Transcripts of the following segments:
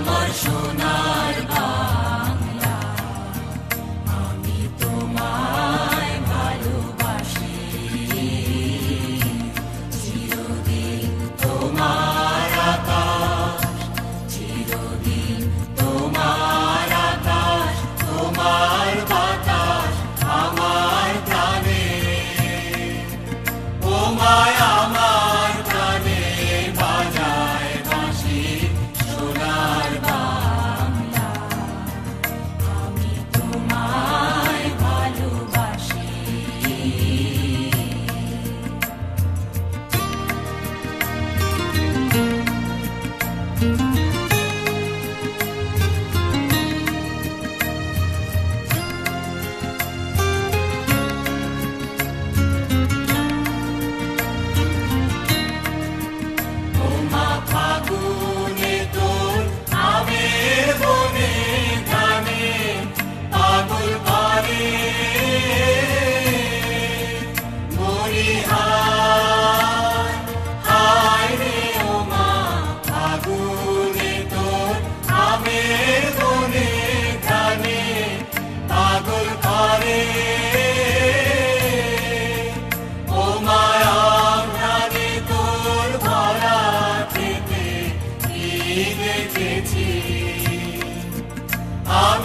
amor junar ba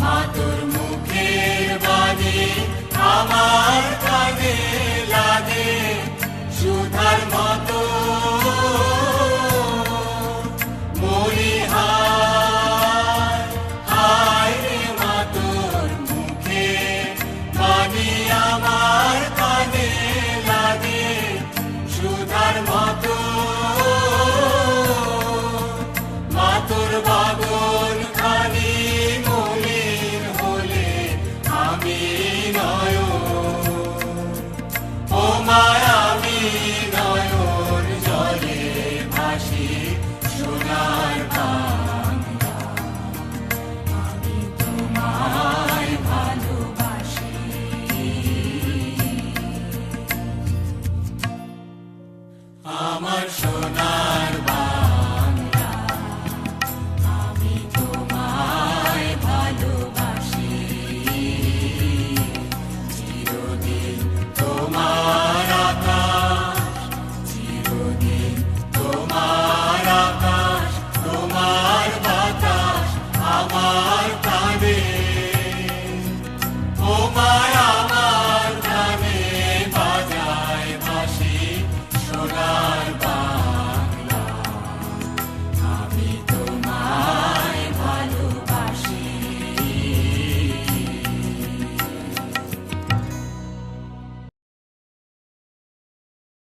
মাতুর মুখের বাণী আমার কানে।